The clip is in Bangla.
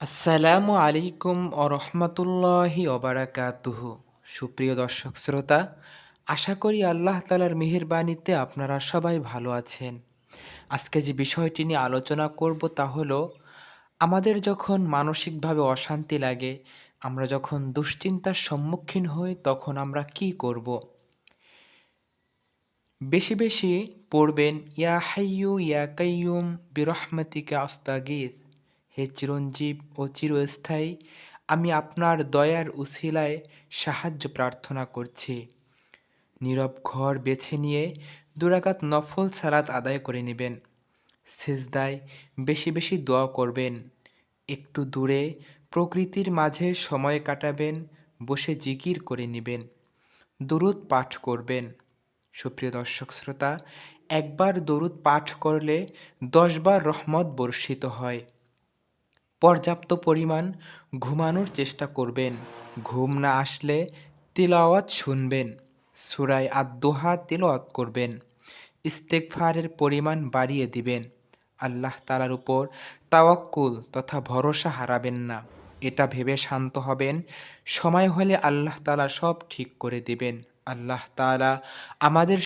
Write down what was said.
আসসালামু আলাইকুম ও রহমতুল্লাহি অবারাকাতুহু সুপ্রিয় দর্শক শ্রোতা, আশা করি আল্লাহ তালার মেহেরবানিতে আপনারা সবাই ভালো আছেন। আজকে যে বিষয়টি নিয়ে আলোচনা করব তা হলো, আমাদের যখন মানসিকভাবে অশান্তি লাগে, আমরা যখন দুশ্চিন্তার সম্মুখীন হই, তখন আমরা কি করব? বেশি বেশি পড়বেন, ইয়া হাইয়ু ইয়া কাইয়ুম বিরহমাতিকা আস্তাগীর হে চিরঞ্জীব ও চিরস্থায়ী, আমি আপনার দয়ার উশিলায় সাহায্য প্রার্থনা করছি। নীরব ঘর বেছে নিয়ে দুরাকাত নফল সালাত আদায় করে নেবেন। সেজদায় বেশি বেশি দোয়া করবেন। একটু দূরে প্রকৃতির মাঝে সময় কাটাবেন, বসে জিকির করে নেবেন। দরুদ পাঠ করবেন। সুপ্রিয় দর্শক শ্রোতা, একবার দরুদ পাঠ করলে দশবার রহমত বর্ষিত হয়। পর্যাপ্ত পরিমাণ ঘুমানোর চেষ্টা করবেন। ঘুম না আসলে তিলাওয়াত শুনবেন। সুরায় আদোহা তিলাওয়াত করবেন। ইস্তেকফারের পরিমাণ বাড়িয়ে দিবেন। আল্লাহ তালার উপর তাওয়াক্কুল তথা ভরসা হারাবেন না। এটা ভেবে শান্ত হবেন। সময় হলে আল্লাহ তালা সব ঠিক করে দিবেন। আল্লাহ তালা আমাদের